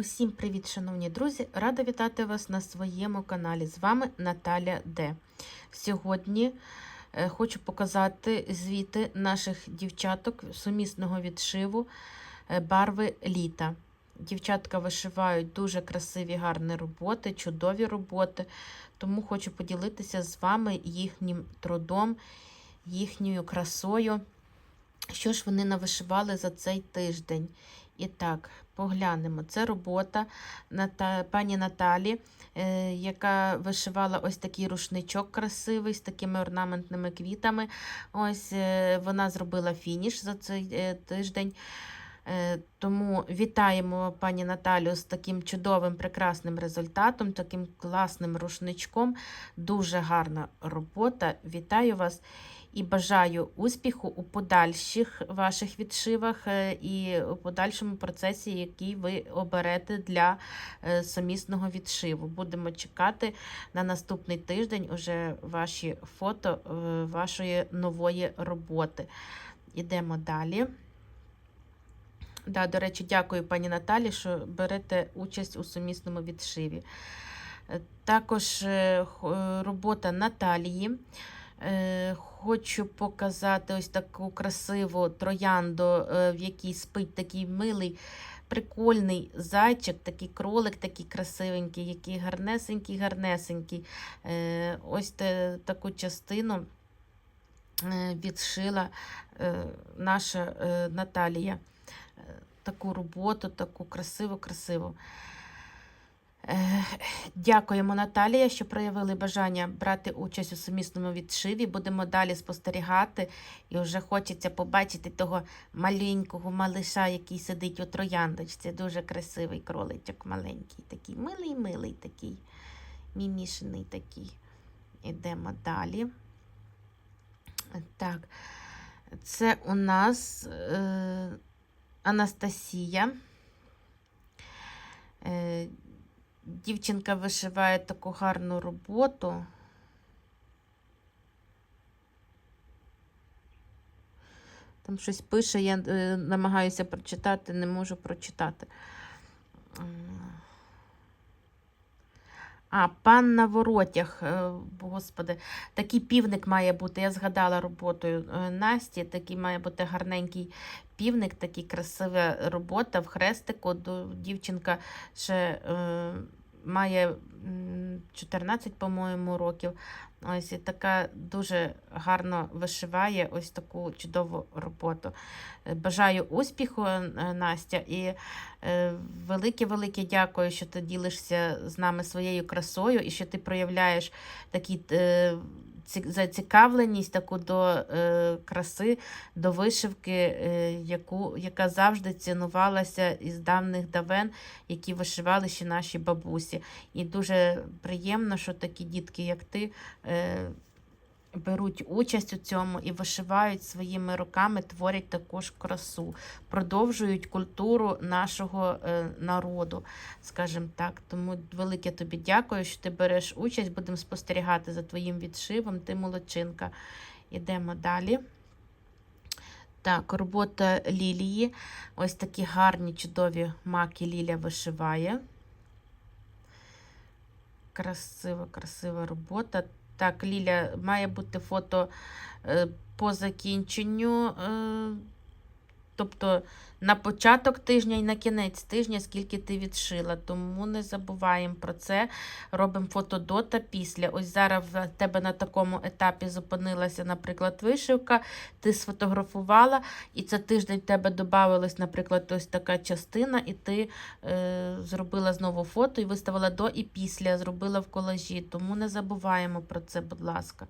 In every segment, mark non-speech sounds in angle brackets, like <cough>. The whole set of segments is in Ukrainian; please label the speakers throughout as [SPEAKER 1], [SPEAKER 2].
[SPEAKER 1] Усім привіт, шановні друзі! Рада вітати вас на своєму каналі. З вами Наталя Д. Сьогодні е, хочу показати звіти наших дівчаток сумісного відшиву е, барви літа. Дівчатка вишивають дуже красиві, гарні роботи, чудові роботи, тому хочу поділитися з вами їхнім трудом, їхньою красою. Що ж вони навишивали за цей тиждень? І так, поглянемо. Це робота Ната... пані Наталі, е, яка вишивала ось такий рушничок красивий з такими орнаментними квітами. Ось е, вона зробила фініш за цей е, тиждень. Е, Тому вітаємо пані Наталю з таким чудовим, прекрасним результатом, таким класним рушничком. Дуже гарна робота. Вітаю вас і бажаю успіху у подальших ваших відшивах е, і у подальшому процесі, який ви оберете для е, сумісного відшиву. Будемо чекати на наступний тиждень уже ваші фото е, вашої нової роботи. Ідемо далі. Да, до речі, дякую пані Наталі, що берете участь у сумісному відшиві. Також робота Наталії. Е, Хочу показати ось таку красиву троянду, е, в якій спить такий милий, прикольний зайчик, такий кролик, такий красивенький, який гарнесенький, гарнесенький. Е, Ось таку частину відшила наша Наталія. Таку роботу, таку красиву, красиву. Дякуємо, Наталія, що проявили бажання брати участь у сумісному відшиві. Будемо далі спостерігати. І вже хочеться побачити того маленького малиша, який сидить у трояндочці. Дуже красивий кроличок маленький, такий милий-милий такий, мімішений такий. Ідемо далі. Так, це у нас е, Анастасія. Е, Дівчинка вишиває таку гарну роботу. Там щось пише, я е, намагаюся прочитати, не можу прочитати. А, пан на воротях, е, господи, такий півник має бути. Я згадала роботою е, Насті, такий має бути гарненький півник, такий красива робота в хрестику. Дівчинка ще має 14, по-моєму, років. Ось і така дуже гарно вишиває ось таку чудову роботу. Е, Бажаю успіху, е, Настя, і е, велике-велике дякую, що ти ділишся з нами своєю красою і що ти проявляєш такі. Ці- Зацікавленість таку до е, краси, до вишивки, е, яку, яка завжди цінувалася із давних давен, які вишивали ще наші бабусі. І дуже приємно, що такі дітки, як ти, е, беруть участь у цьому і вишивають своїми руками, творять також красу, продовжують культуру нашого е, народу, скажімо так. Тому велике тобі дякую, що ти береш участь. Будемо спостерігати за твоїм відшивом. Ти молодчинка. Ідемо далі. Так, робота Лілії. Ось такі гарні, чудові маки Ліля вишиває. Красива, красива робота. Так, Ліля, має бути фото е, по закінченню. Тобто на початок тижня і на кінець тижня, скільки ти відшила. Тому не забуваємо про це. Робимо фото до та після. Ось зараз в тебе на такому етапі зупинилася, наприклад, вишивка, ти сфотографувала, і це тиждень в тебе додавалась, наприклад, ось така частина, і ти е, зробила знову фото і виставила до і після, зробила в колажі. Тому не забуваємо про це, будь ласка.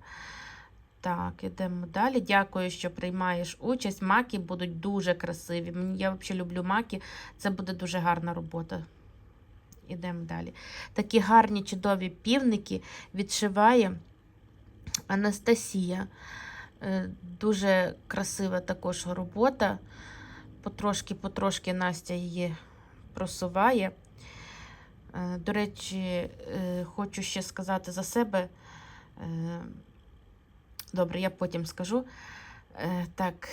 [SPEAKER 1] Так, ідемо далі. Дякую, що приймаєш участь. Маки будуть дуже красиві. Я взагалі люблю маки. Це буде дуже гарна робота. Ідемо далі. Такі гарні, чудові півники відшиває Анастасія. Е, Дуже красива також робота. Потрошки-потрошки Настя її просуває. Е, До речі, е, хочу ще сказати за себе. Добре, я потім скажу. Е, Так,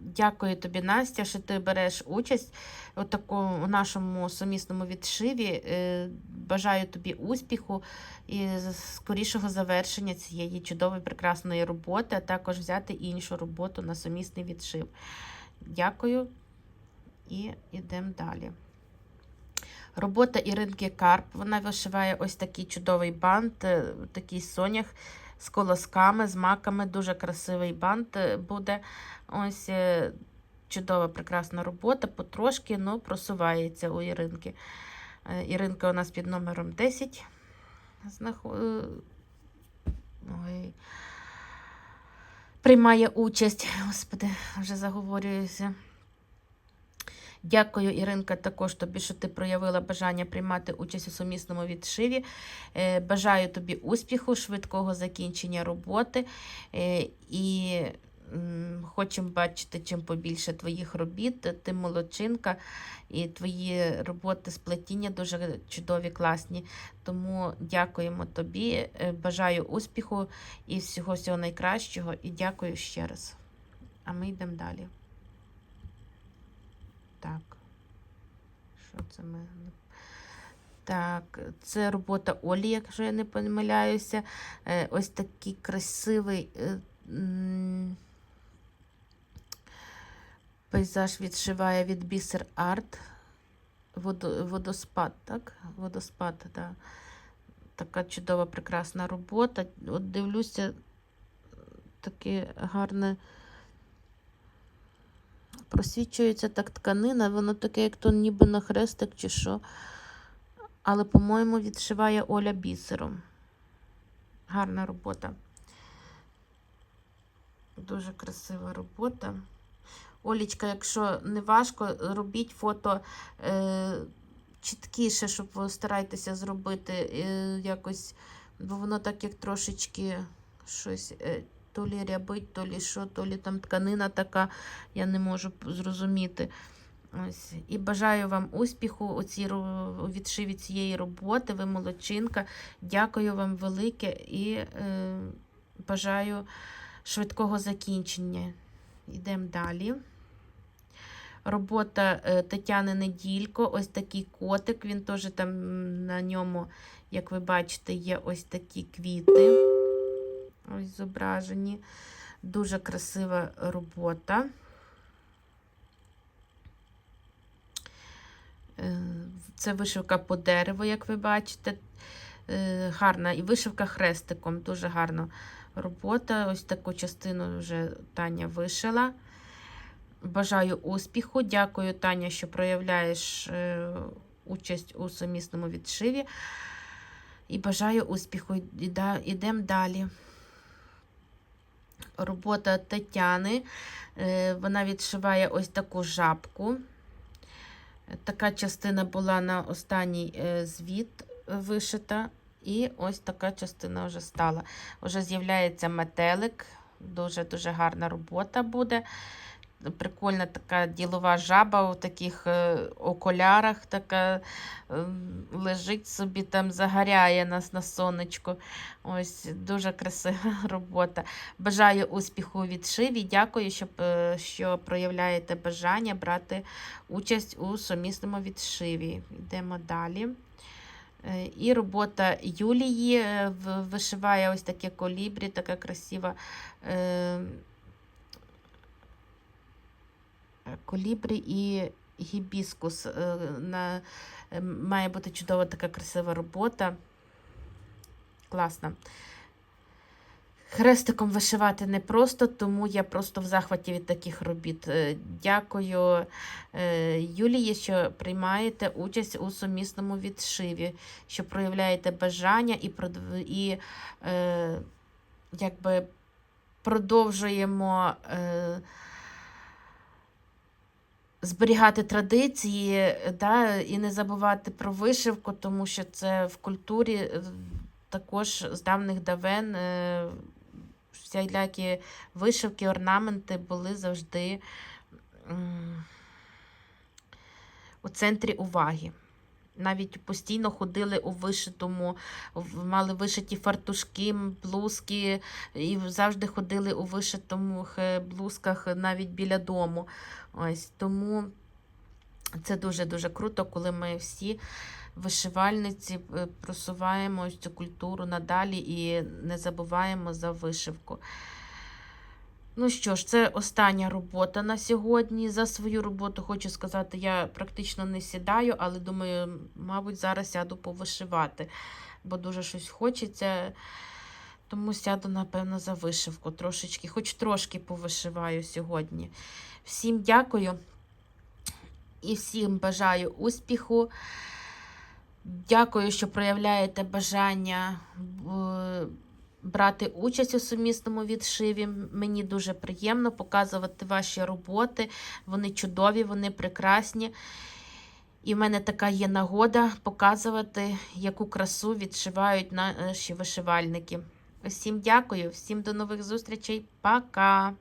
[SPEAKER 1] Дякую тобі, Настя, що ти береш участь у такому у нашому сумісному відшиві. Е, Бажаю тобі успіху і скорішого завершення цієї чудової прекрасної роботи, а також взяти іншу роботу на сумісний відшив. Дякую і йдемо далі. Робота Іринки Карп. Вона вишиває ось такий чудовий бант, е, такий сонях з колосками, з маками. Дуже красивий бант е, буде. Ось е, чудова, прекрасна робота. Потрошки, ну, просувається у Іринки. Е, Іринка у нас під номером 10. знаху- е, Ой. Приймає участь. Господи, вже заговорююся. Дякую, Іринка, також тобі, що ти проявила бажання приймати участь у сумісному відшиві. Е, Бажаю тобі успіху, швидкого закінчення роботи. Е, І хочемо бачити чим побільше твоїх робіт. Ти молодчинка, і твої роботи з плетіння дуже чудові, класні. Тому дякуємо тобі. Е, Бажаю успіху і всього всього найкращого. І дякую ще раз. А ми йдемо далі. Так. Що це ми? Так, це робота Олі, якщо я не помиляюся. Е, Ось такий красивий е, пейзаж відшиває від бісер арт. Водоспад, так? Водоспад, так. Така чудова, прекрасна робота. От дивлюся, таке гарне просвічується так тканина, воно таке, як то ніби на хрестик чи що. Але, по-моєму, відшиває Оля бісером. Гарна робота. Дуже красива робота. Олічка, якщо не важко, робіть фото е, чіткіше, щоб ви старайтеся зробити е, якось, бо воно так як трошечки щось. Е, то лі рябить, то лі що, то лі там тканина така, я не можу зрозуміти. Ось. І бажаю вам успіху у, цій, відшиві цієї роботи. Ви молодчинка. Дякую вам велике і е, бажаю швидкого закінчення. Йдемо далі. Робота е, Тетяни Неділько, ось такий котик. Він теж там на ньому, як ви бачите, є ось такі квіти. Ось зображені. Дуже красива робота. Е, Це вишивка по дереву, як ви бачите. Е, Гарна. І вишивка хрестиком. Дуже гарна робота. Ось таку частину вже Таня вишила. Бажаю успіху. Дякую, Таня, що проявляєш е, участь у сумісному відшиві. І бажаю успіху. Ідемо далі. Робота Тетяни. Е, Вона відшиває ось таку жабку. Така частина була на останній е, звіт вишита. І ось така частина вже стала. Вже з'являється метелик. Дуже-дуже гарна робота буде. Прикольна така ділова жаба у таких е, окулярах, така е, лежить собі там, загоряє нас на сонечку. Ось дуже красива <laughs> робота. Бажаю успіху у відшиві. Дякую, що, е, що проявляєте бажання брати участь у сумісному відшиві. Йдемо далі. І робота Юлії вишиває ось таке колібрі, така красива. Колібрі і гібіскус. е, На, е, має бути чудова така красива робота. Класна. Хрестиком вишивати непросто, тому я просто в захваті від таких робіт. Е, Дякую Юлії, що приймаєте участь у сумісному відшиві, що проявляєте бажання і, і е, якби продовжуємо. Е, зберігати традиції, да, і не забувати про вишивку, тому що це в культурі е, також з давних давен е, всілякі вишивки, орнаменти були завжди у центрі уваги. Навіть постійно ходили у вишитому, мали вишиті фартушки, блузки, і завжди ходили у вишитому блузках навіть біля дому. Ось тому це дуже-дуже круто, коли ми всі вишивальниці е, просуваємо цю культуру надалі і не забуваємо за вишивку. Ну що ж, це остання робота на сьогодні. За свою роботу хочу сказати, я практично не сідаю, але думаю, мабуть, зараз сяду повишивати, бо дуже щось хочеться. Тому сяду, напевно, за вишивку трошечки, хоч трошки повишиваю сьогодні. Всім дякую і всім бажаю успіху. Дякую, що проявляєте бажання брати участь у сумісному відшиві. Мені дуже приємно показувати ваші роботи. Вони чудові, вони прекрасні. І в мене така є нагода показувати, яку красу відшивають наші вишивальники. Усім дякую, всім до нових зустрічей. Пока!